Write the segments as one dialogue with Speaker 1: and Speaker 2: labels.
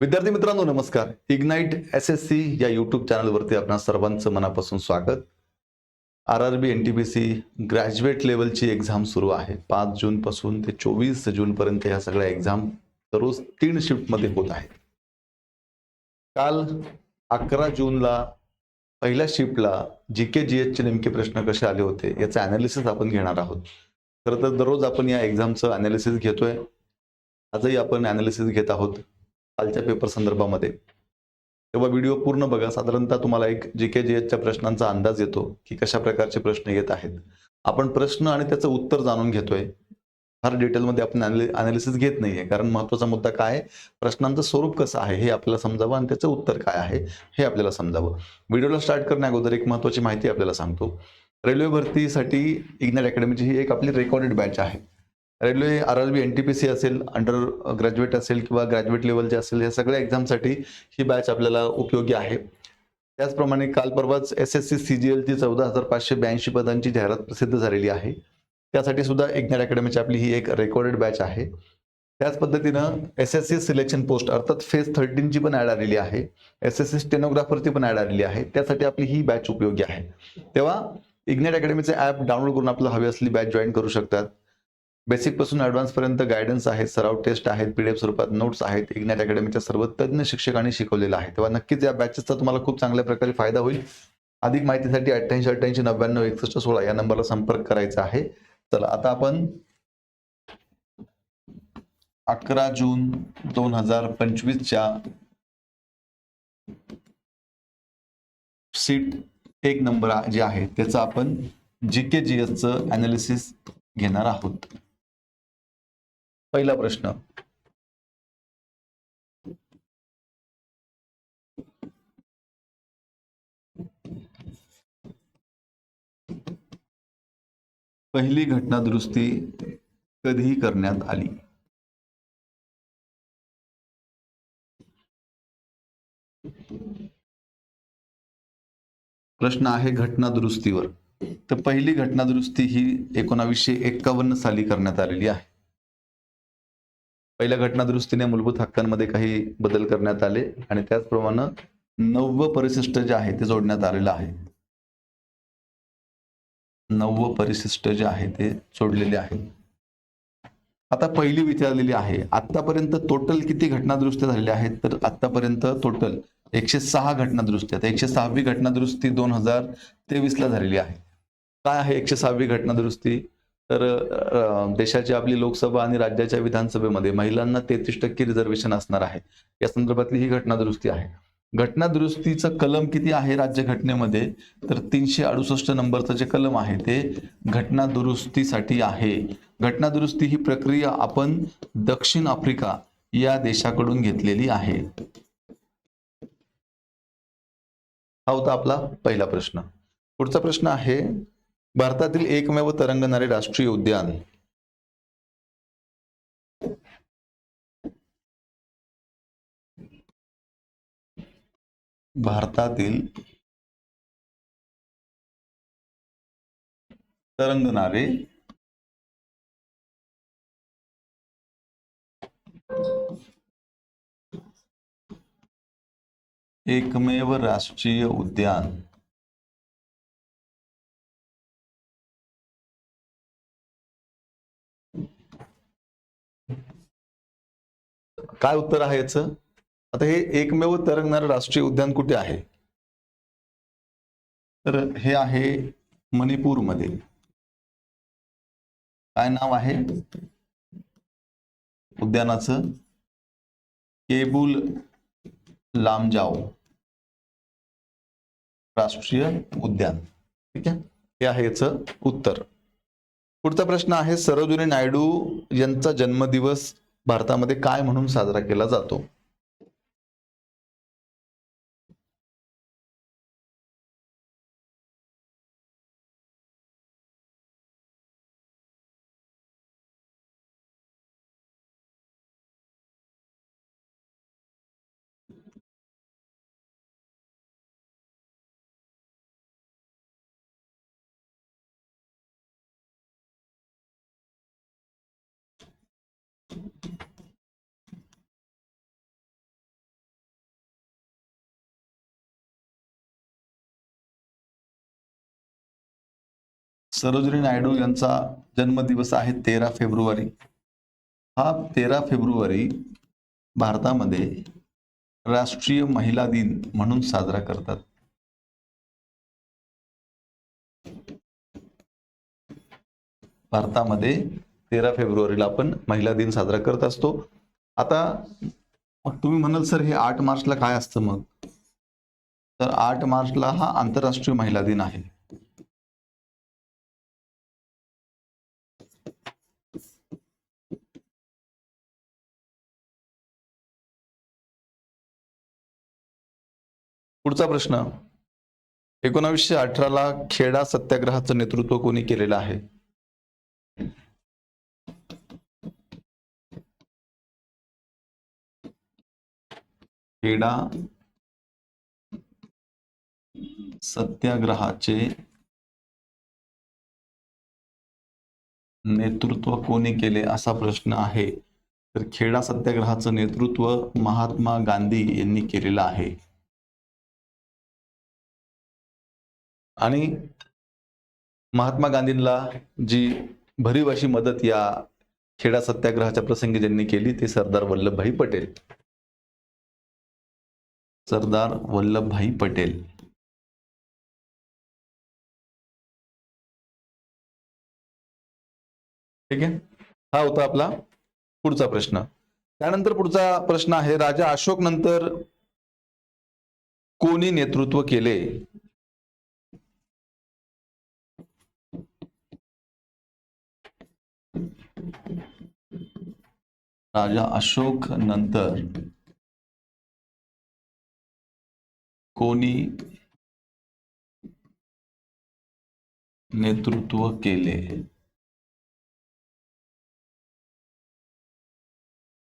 Speaker 1: विद्यार्थी मित्रांनो नमस्कार. इग्नाइट एस एस सी या युट्यूब चॅनलवरती आपणा सर्वांचं मनापासून स्वागत. R R B N T P C graduate लेवलची exam सुरू आहे. पाच जूनपासून ते चोवीस जूनपर्यंत ह्या सगळ्या एक्झाम दररोज तीन शिफ्टमध्ये होत आहेत. काल अकरा जूनला पहिल्या शिफ्टला जी के जी एचचे नेमके प्रश्न कसे आले होते याचं अनालिसिस आपण घेणार आहोत. खरं तर दररोज आपण या एक्झामचं अनालिसिस घेतोय. आजही आपण अनालिसिस घेत आहोत. कालच्या पेपर संदर्भामध्ये. तेव्हा व्हिडिओ पूर्ण बघा. साधारणतः तुम्हाला एक जी के जी एचच्या प्रश्नांचा अंदाज येतो की कशा प्रकारचे प्रश्न येत आहेत. आपण प्रश्न आणि त्याचं उत्तर जाणून घेतोय. फार डिटेलमध्ये आपण अनालिसिस घेत नाहीये. कारण महत्त्वाचा मुद्दा काय आहे? प्रश्नांचं स्वरूप कसं आहे? हे आपल्याला समजावं आणि त्याचं उत्तर काय आहे? हे आपल्याला समजावं. व्हिडिओला स्टार्ट करण्या अगोदर एक महत्वाची माहिती आपल्याला सांगतो. रेल्वे भरतीसाठी इग्नॅट अकॅडमीची ही एक आपली रेकॉर्डेड बॅच आहे. Railway R R B N T P C असेल अंडर ग्रॅज्युएट असेल किंवा ग्रॅज्युएट लेवलचे असेल या सगळ्या एक्झामसाठी ही बॅच आपल्याला उपयोगी आहे. त्याचप्रमाणे काल परवाच S S C C G एलची चौदा हजार पाचशे ब्याऐंशी पदांची जाहिरात प्रसिद्ध झालेली आहे. त्यासाठी सुद्धा इग्नाइट अकॅडमीची आपली ही एक रेकॉर्डेड बॅच आहे. त्याच पद्धतीनं S S C selection post अर्थात फेज थर्टीनची पण ॲड आलेली आहे. एस एस सी स्टेनोग्राफरची पण ॲड आलेली आहे. त्यासाठी आपली ही बॅच उपयोगी आहे. तेव्हा इग्नेट अकॅडमीचे ॲप डाउनलोड करून आपल्याला हवी असली बॅच जॉईन करू शकतात. बेसिकपासून गायडन्स आहेत सराव टेस्ट आहेत पीडीएफ स्वरूपात नोट्स आहेत इग्नॅट अकॅडमीच्या सर्व तज्ज्ञ शिक्षकांनी शिकवलेलं आहे. तेव्हा नक्कीच या बॅचेसचा तुम्हाला खूप चांगल्या प्रकारे फायदा होईल. अधिक माहितीसाठी अठ्ठ्याऐंशी अठ्ठ्याऐंशी नव्याण्णव एकसष्ट सोळा या नंबरला संपर्क करायचा आहे. चला आता आपण अकरा जून दोन हजार पंचवीसच्या सीट एक नंबर जे आहे त्याचं आपण जी के जी एसचं अनालिसिस घेणार आहोत. पहिला प्रश्न. पहिली घटना दुरुस्ती कधी करण्यात आली? प्रश्न आहे घटना दुरुस्तीवर तर पहिली घटना दुरुस्ती ही एकोणावीसशे एक्कावन्न साली करण्यात आलेली आहे. पहिल्या घटना दुरुस्तीने मूलभूत हक्कांमध्ये काही बदल करण्यात आले आणि त्याचप्रमाणे नव्व परिशिष्ट जे आहे ते जोडण्यात आलेलं आहे. नव्व परिशिष्ट जे आहे ते जोडलेले आहे. आता पहिली विचारलेली आहे आतापर्यंत टोटल किती घटना दुरुस्त्या झालेल्या आहेत? तर आतापर्यंत टोटल एकशे सहा घटनादुरुस्ती आता एकशे सहावी घटना दुरुस्ती दोन हजार तेवीस ला झालेली आहे. काय आहे एकशे सहावी घटना दुरुस्ती तर देशाची आपली लोकसभा आणि राज्याच्या विधानसभेमध्ये महिलांना तेहतीस टक्के रिझर्वेशन असणार आहे. या संदर्भातली ही घटना दुरुस्ती आहे. घटना दुरुस्तीचं कलम किती आहे राज्य घटनेमध्ये तर तीनशे अडुसष्ट नंबरचं जे कलम आहे ते घटना दुरुस्तीसाठी आहे. घटना दुरुस्ती ही प्रक्रिया आपण दक्षिण आफ्रिका या देशाकडून घेतलेली आहे. हा होता आपला पहिला प्रश्न. पुढचा प्रश्न आहे भारतातील एकमेव तरंगणारे राष्ट्रीय उद्यान. भारतातील तरंगणारे एकमेव राष्ट्रीय उद्यान. काय उत्तर आहे याचं? आता हे एकमेव तरंगणारं राष्ट्रीय उद्यान कुठे आहे? तर हे आहे मणिपूरमध्ये. काय नाव आहे? उद्यानाचं? केबुल लामजाव राष्ट्रीय उद्यान. ठीक आहे? हे आहे याचं उत्तर. पुढचा प्रश्न आहे सरोजिनी नायडू यांचा जन्मदिवस भारतामध्ये काय म्हणून साजरा केला जातो? सरोजिनी नायडू यांचा जन्मदिवस आहे तेरा फेब्रुवारी. हा तेरा फेब्रुवारी भारतामध्ये राष्ट्रीय महिला दिन म्हणून साजरा करतात. भारतामध्ये तेरा फेब्रुवारीला आपण महिला दिन साजरा करत असतो. आता मग तुम्ही म्हणाल सर हे आठ मार्चला काय असतं मग? तर आठ मार्चला हा आंतरराष्ट्रीय महिला दिन आहे. पुढचा प्रश्न. एकोणावीसशे अठराला खेडा सत्याग्रहाचं नेतृत्व कोणी केलेलं आहे? खेडा सत्याग्रहाचे नेतृत्व कोणी केले असा प्रश्न आहे? तर खेडा सत्याग्रहाचं नेतृत्व महात्मा गांधी यांनी केलेलं आहे. आणि महात्मा गांधींना जी भरीव अशी मदत या खेडा सत्याग्रहाच्या प्रसंगी ज्यांनी केली ते सरदार वल्लभभाई पटेल. सरदार वल्लभभाई पटेल. ठीक आहे? हा होता आपला पुढचा प्रश्न. त्यानंतर पुढचा प्रश्न आहे राजा अशोक नंतर कोणी नेतृत्व केले? राजा अशोक नंतर कोणी नेतृत्व केले?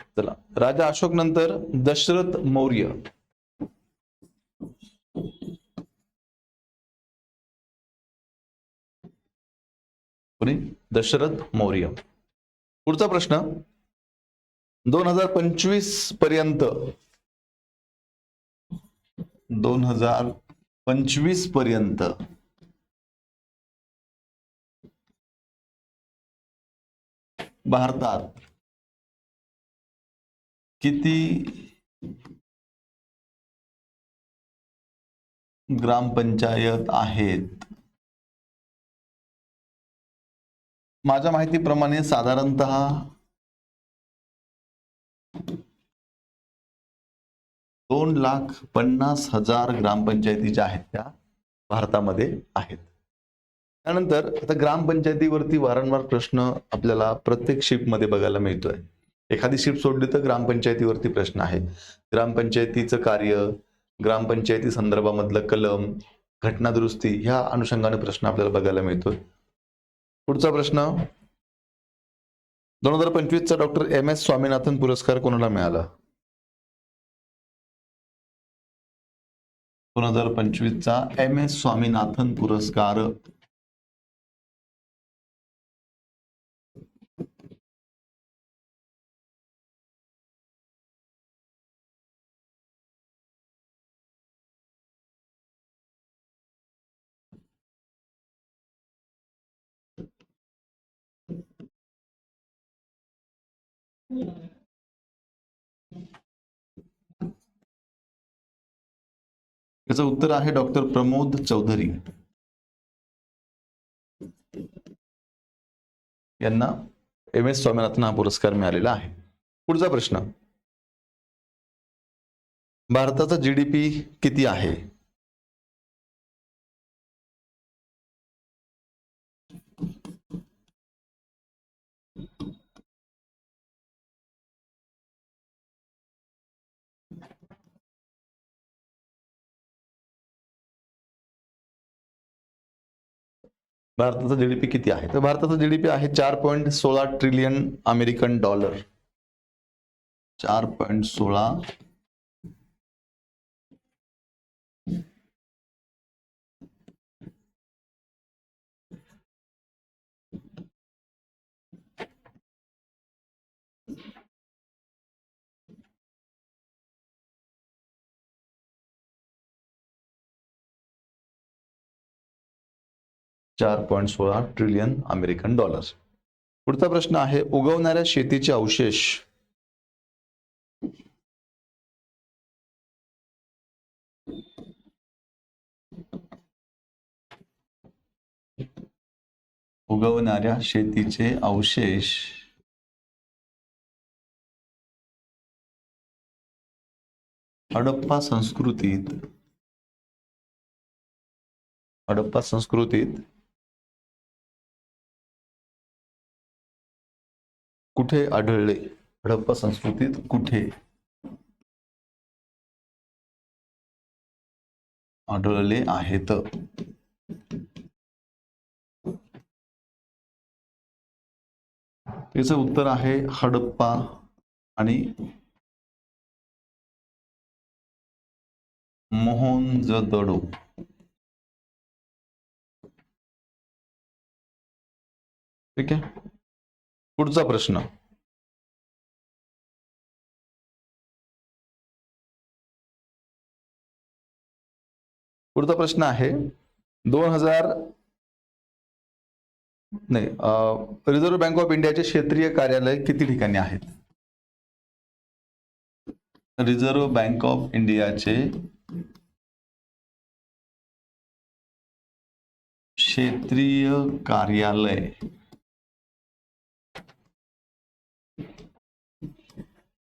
Speaker 1: चला राजा अशोक नंतर दशरथ मौर्य. कोणी? दशरथ मौर्य. पुढचा प्रश्न. दोन हजार पंचवीसपर्यंत. दोन हजार पंचवीसपर्यंत. भारतात किती ग्रामपंचायत आहेत? माझ्या माहितीप्रमाणे साधारणतः दोन लाख पन्नास हजार ग्रामपंचायती ज्या आहेत त्या भारतामध्ये आहेत. त्यानंतर आता ग्रामपंचायतीवरती वारंवार प्रश्न आपल्याला प्रत्येक शिपमध्ये बघायला मिळतोय. एखादी शिप सोडली तर ग्रामपंचायतीवरती प्रश्न आहे. ग्रामपंचायतीचं कार्य ग्रामपंचायती संदर्भामधलं कलम घटना दुरुस्ती ह्या अनुषंगाने प्रश्न आपल्याला बघायला मिळतोय. पुढचा प्रश्न दोन हजार पंचवीसचा डॉक्टर एम एस स्वामीनाथन पुरस्कार कोणाला मिळाला? दोन हजार पंचवीसचा एम एस स्वामीनाथन पुरस्कार याचं उत्तर आहे डॉक्टर प्रमोद चौधरी. यांना एम एस स्वामीनाथन हा पुरस्कार मिळालेला आहे. पुढचा प्रश्न. भारताचा जीडीपी किती आहे? भारताचा जीडीपी किती आहे? तर भारताचा जीडीपी आहे चार पॉईंट सोळा ट्रिलियन अमेरिकन डॉलर चार पॉईंट सोळा चार पॉईंट सोळा ट्रिलियन अमेरिकन डॉलर पुढचा प्रश्न आहे उगवणाऱ्या शेतीचे अवशेष. उगवणाऱ्या शेतीचे अवशेष. हडप्पा संस्कृतीत हडप्पा संस्कृतीत कुठे आढळले? हडप्पा संस्कृतीत कुठे? आढळले आहेत. त्याचं उत्तर आहे हडप्पा आणि मोहनजदडो. ठीक आहे? पुढचा प्रश्न. पुढचा प्रश्न आहे दोन हजार नाही रिझर्व्ह बँक ऑफ इंडियाचे क्षेत्रीय कार्यालय किती ठिकाणी आहेत? रिझर्व्ह बँक ऑफ इंडियाचे क्षेत्रीय कार्यालय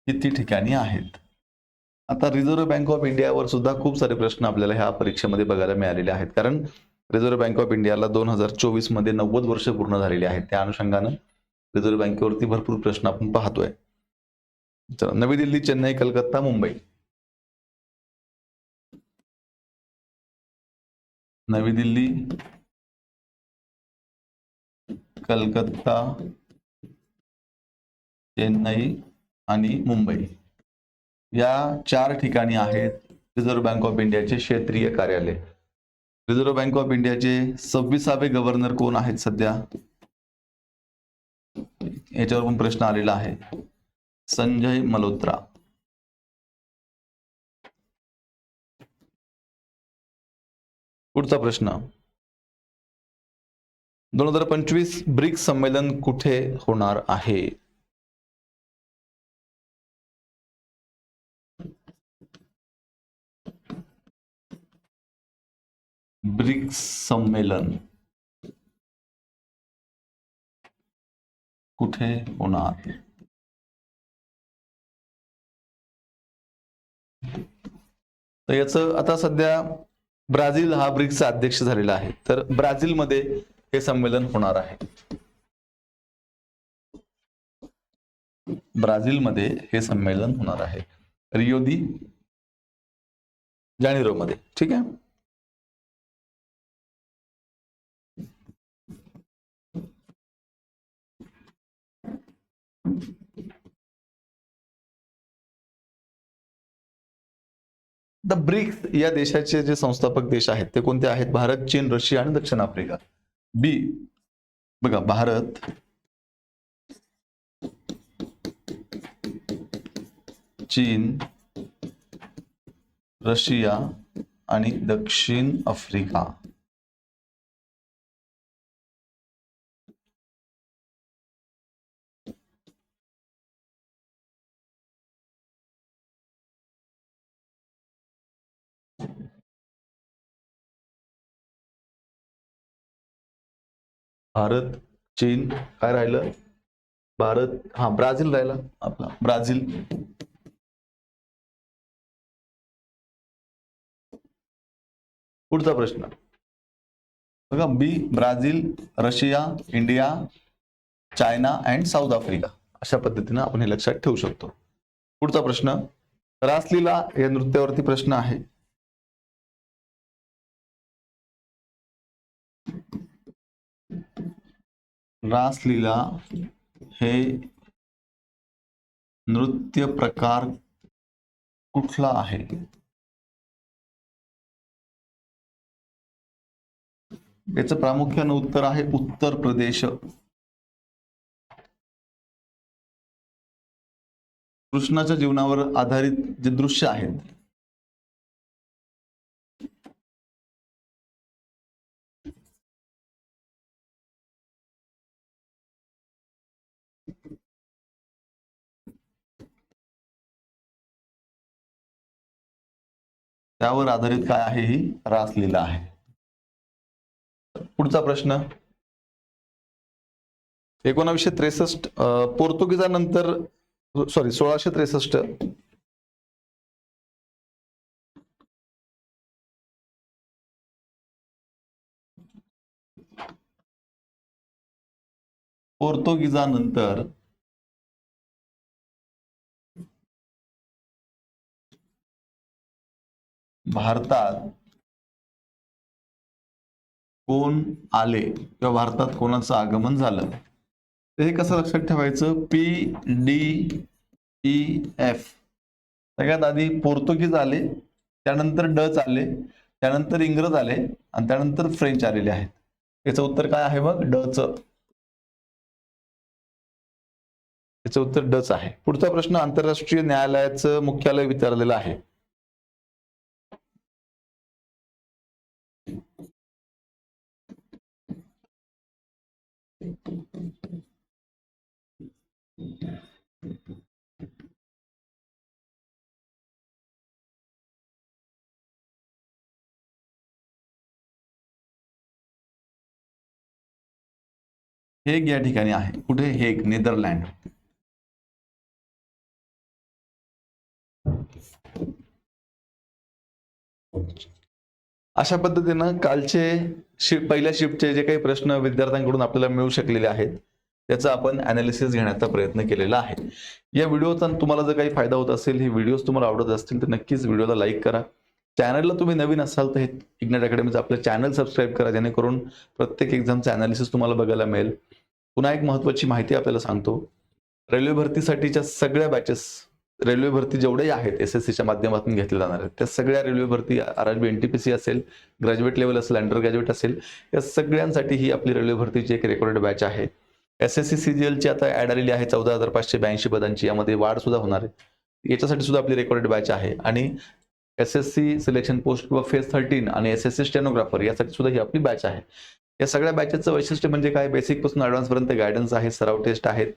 Speaker 1: किती ठिकाणी आहेत. आता रिझर्व्ह बँक ऑफ इंडियावर सुद्धा खूप सारे प्रश्न आपल्याला ह्या परीक्षेमध्ये बघायला मिळालेले आहेत. कारण रिझर्व्ह बँक ऑफ इंडियाला दोन हजार चोवीसमध्ये नव्वद वर्ष पूर्ण झालेली आहेत. त्या अनुषंगानं रिझर्व्ह बँकेवरती भरपूर प्रश्न आपण पाहतोय. नवी दिल्ली चेन्नई कलकत्ता मुंबई. नवी दिल्ली कलकत्ता चेन्नई आणि मुंबई. या चार ठिकाणी आहेत रिझर्व्ह बँक ऑफ इंडियाचे क्षेत्रीय कार्यालय. रिझर्व्ह बँक ऑफ इंडियाचे सव्वीसावे गव्हर्नर कोण आहेत सध्या? याच्यावर पण प्रश्न आलेला आहे. संजय मल्होत्रा. पुढचा प्रश्न. दोन हजार पंचवीस ब्रिक्स संमेलन कुठे होणार आहे? ब्रिक्स संमेलन. कुठे होणार? तर याचं आता सध्या ब्राझील हा ब्रिक्सचा अध्यक्ष झालेला आहे. तर ब्राझीलमध्ये हे संमेलन होणार आहे. ब्राझीलमध्ये हे संमेलन होणार आहे. रियो जानेरो मध्ये ठीक आहे? द ब्रिक्स या देशाचे जे संस्थापक देश आहेत ते कोणते आहेत? भारत चीन रशिया आणि दक्षिण आफ्रिका. बी बघा भारत. चीन रशिया आणि दक्षिण आफ्रिका. भारत चीन काय राहिलं? भारत हा ब्राझील राहिला आपला. ब्राझील. पुढचा प्रश्न. बघा B Brazil Russia India China and South Africa. अशा पद्धतीनं आपण हे लक्षात ठेवू शकतो. पुढचा प्रश्न. रासलीला या नृत्यावरती प्रश्न आहे. रासलीला हे नृत्य प्रकार कुठला आहे? याचं प्रामुख्यानं उत्तर आहे उत्तर प्रदेश. कृष्णाच्या जीवनावर आधारित जे दृश्य आहेत त्यावर आधारित काय आहे ही रासलीला आहे. पुढचा प्रश्न. एकोणावीसशे त्रेसष्ट पोर्तुगीजानंतर सॉरी सोळाशे त्रेसष्ट. पोर्तुगीजानंतर भारतात कोण आले किंवा भारतात कोणाचं आगमन झालं? तर हे कसं लक्षात ठेवायचं? पी डी ई एफ सगळ्यात आधी पोर्तुगीज आले त्यानंतर डच आले त्यानंतर इंग्रज आले आणि त्यानंतर फ्रेंच आलेले आहेत. याचं उत्तर काय आहे मग डच. याचं उत्तर डच आहे. पुढचा प्रश्न आंतरराष्ट्रीय न्यायालयाचं मुख्यालय विचारलेलं आहे. हेग या ठिकाणी आहे. कुठे? Hague Netherland. अशा पद्धतीनं कालचे शिफ्ट पहिल्या शिफ्टचे जे काही प्रश्न विद्यार्थ्यांकडून आपल्याला मिळू शकलेले आहेत त्याचा आपण अनालिसिस घेण्याचा प्रयत्न केलेला आहे. या व्हिडिओचा तुम्हाला जर काही फायदा होत असेल हे व्हिडिओज तुम्हाला आवडत असतील तर नक्कीच व्हिडिओला लाईक करा. चॅनलला तुम्ही नवीन असाल तर हे इग्नेट अकॅडमीचं आपलं चॅनल सबस्क्राईब करा जेणेकरून प्रत्येक एक्झामचं अनालिसिस तुम्हाला बघायला मिळेल. पुन्हा एक महत्त्वाची माहिती आपल्याला सांगतो. रेल्वे भरतीसाठीच्या सगळ्या बॅचेस रेल्वे भरती जेवढेही आहेत एस एस सीच्या माध्यमातून घेतल्या जाणार आहेत. त्या सगळ्या रेल्वे भरती R R B N T P C असेल ग्रॅज्युएट लेवल असेल अंडर ग्रॅज्युएट असेल या सगळ्यांसाठी ही आपली रेल्वे भरतीची एक रेकॉर्डेड बॅच आहे. S S C C G एलची आता ॲड आलेली आहे चौदा हजार पाचशे ब्याऐंशी पदांची. यामध्ये वाढ सुद्धा होणार आहे. याच्यासाठी सुद्धा आपली रेकॉर्डेड बॅच आहे. आणि S S C selection post किंवा फेज थर्टीन आणि एस एस सी स्टेनोग्राफर यासाठी सुद्धा ही आपली बॅच आहे. या सगळ्या बॅचेसचं वैशिष्ट्य म्हणजे काय? बेसिकपासून ॲडव्हान्सपर्यंत गायडन्स आहे सराव टेस्ट आहेत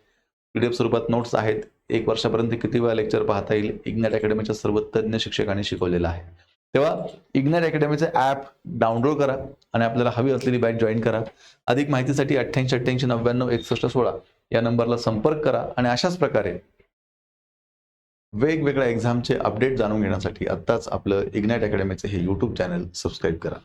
Speaker 1: पीडीएफ स्वरूपात नोट्स आहेत एक वर्षापर्यंत किती वेळा लेक्चर पाहता येईल? इग्नॅट अकॅडमीच्या सर्व तज्ज्ञ शिक्षकांनी शिकवलेलं आहे. तेव्हा इग्नॅट अकॅडमीचं ॲप डाउनलोड करा आणि आपल्याला हवी असलेली बॅच जॉईन करा. अधिक माहितीसाठी अठ्ठ्याऐंशी अठ्ठ्याऐंशी नव्याण्णव एकसष्ट सोळा या नंबरला संपर्क करा आणि अशाच प्रकारे वेगवेगळ्या एक्झामचे अपडेट जाणून घेण्यासाठी आत्ताच आपलं इग्नॅट अकॅडमीचं हे यूट्यूब चॅनल सबस्क्राईब करा.